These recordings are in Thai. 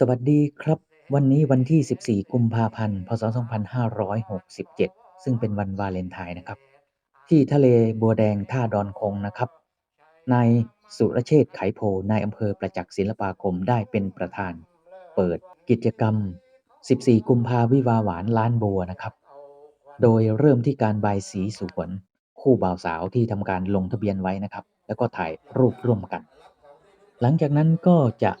สวัสดีครับ วันนี้วันที่ 14 กุมภาพันธ์ พศ 2567 ซึ่งเป็นวันวาเลนไทน์นะครับ ที่ทะเลบัวแดงท่าดอนคงนะครับ นายสุรเชษไขโพนายอำเภอประจักษ์ศิลปาคมได้เป็นประธาน เปิดกิจกรรม 14 กุมภาวิวาหวานล้านบัวนะครับ โดยเริ่มที่การบายสีสู่ขวัญคู่บ่าวสาวที่ทำการลงทะเบียนไว้นะครับ แล้วก็ถ่ายรูปร่วมกัน หลังจากนั้นก็จะ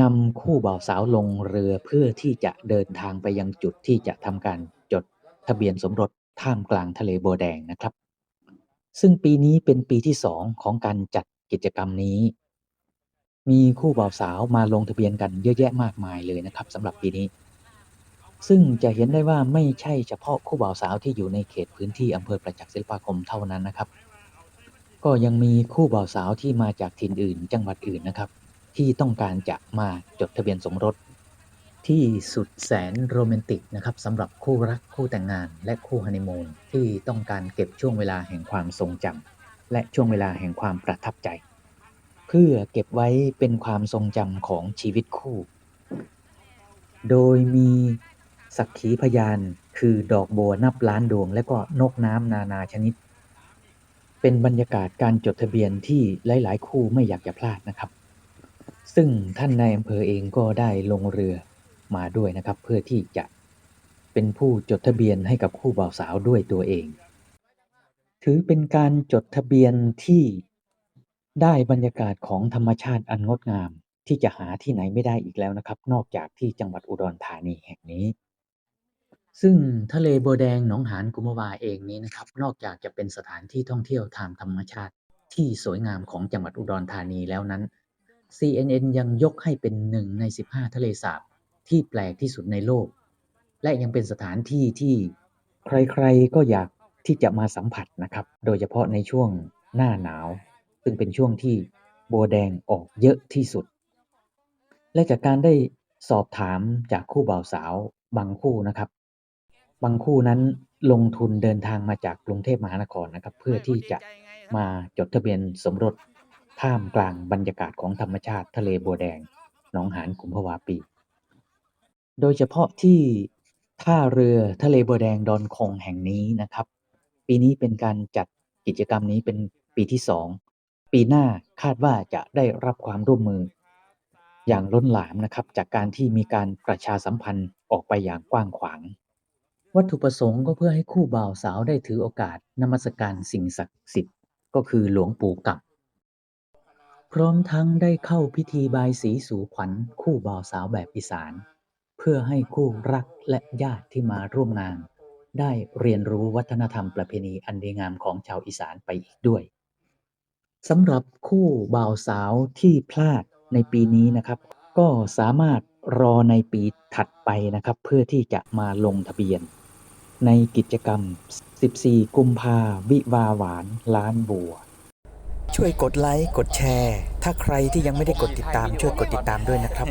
นำคู่บ่าวสาวลงเรือเพื่อที่จะเดินทางไปยังจุดที่จะทำการจดทะเบียนสมรสท่ามกลางทะเลบัวแดงนะครับ ซึ่งปีนี้เป็นปีที่สองของการจัดกิจกรรมนี้ มีคู่บ่าวสาวมาลงทะเบียนกันเยอะแยะมากมายเลยนะครับสำหรับปีนี้ ซึ่งจะเห็นได้ว่าไม่ใช่เฉพาะคู่บ่าวสาวที่อยู่ในเขตพื้นที่อำเภอประจักษ์ศิลปาคมเท่านั้นนะครับ ก็ยังมีคู่บ่าวสาวที่มาจากถิ่นอื่น จังหวัดอื่นนะครับ ที่ต้องการจะมาจดทะเบียนสมรส ที่สุดแสนโรแมนติกนะครับสำหรับคู่รักคู่แต่งงาน และคู่ฮันนีมูนที่ต้องการเก็บช่วงเวลาแห่งความทรงจำและช่วงเวลาแห่งความประทับใจ เพื่อเก็บไว้เป็นความทรงจำของชีวิตคู่ โดยมีสักขีพยานคือดอกบัวนับล้านดวง และก็นกน้ำนานาชนิด เป็นบรรยากาศการจดทะเบียนที่หลาย ๆ คู่ไม่อยากจะพลาดนะครับ ซึ่งท่านนายอำเภอเองก็ได้ลงเรือมาด้วยนะครับ เพื่อที่จะเป็นผู้จดทะเบียนให้กับคู่บ่าวสาวด้วยตัวเอง ถือเป็นการจดทะเบียนที่ได้บรรยากาศของธรรมชาติอันงดงาม ที่จะหาที่ไหนไม่ได้อีกแล้วนะครับ นอกจากที่จังหวัดอุดรธานีแห่งนี้ ซึ่งทะเลบัวแดงหนองหานกุมภาวาเองนี้นะครับ นอกจากจะเป็นสถานที่ท่องเที่ยวทางธรรมชาติที่สวยงามของจังหวัดอุดรธานีแล้วนั้น CNN ยังยกให้เป็นหนึ่งใน 15 ทะเลสาบที่แปลกที่สุดในโลก และยังเป็นสถานที่ที่ใครๆก็อยากที่จะมาสัมผัสนะครับ โดยเฉพาะในช่วงหน้าหนาว ซึ่งเป็นช่วงที่บัวแดงออกเยอะที่สุด และจากการได้สอบถามจากคู่บ่าวสาวบางคู่นะครับ บางคู่นั้นลงทุนเดินทางมาจากกรุงเทพมหานครนะครับ เพื่อที่จะมาจดทะเบียนสมรส ท่ามกลางบรรยากาศของธรรมชาติทะเลบัวแดง หนองหานกุมภาวาปี โดยเฉพาะที่ท่าเรือทะเลบัวแดงดอนคงแห่งนี้นะครับ ปีนี้เป็นการจัดกิจกรรมนี้เป็นปีที่สองปีหน้าคาดว่าจะได้รับความร่วมมือ อย่างล้นหลามนะครับจากการที่มีการประชาสัมพันธ์ออกไปอย่างกว้างขวาง วัตถุประสงค์ก็เพื่อให้คู่บ่าวสาวได้ถือโอกาสนมัสการสิ่งศักดิ์สิทธิ์ ก็คือหลวงปู่กับ พร้อมทั้งได้เข้าพิธีบายสีสู่ขวัญคู่บ่าวสาวแบบอีสาน เพื่อให้คู่รักและญาติที่มาร่วมงาน ได้เรียนรู้วัฒนธรรมประเพณีอันดีงามของชาวอีสานไปอีกด้วยสำหรับคู่บ่าวสาวที่พลาดในปีนี้นะครับ ก็สามารถรอในปีถัดไปนะครับ เพื่อที่จะมาลงทะเบียน ในกิจกรรม 14 กุมภาวิวาหวานล้านบัว ช่วยกดไลค์ กดแชร์ ถ้าใครที่ยังไม่ได้กดติดตามช่วยกดติดตามด้วยนะครับ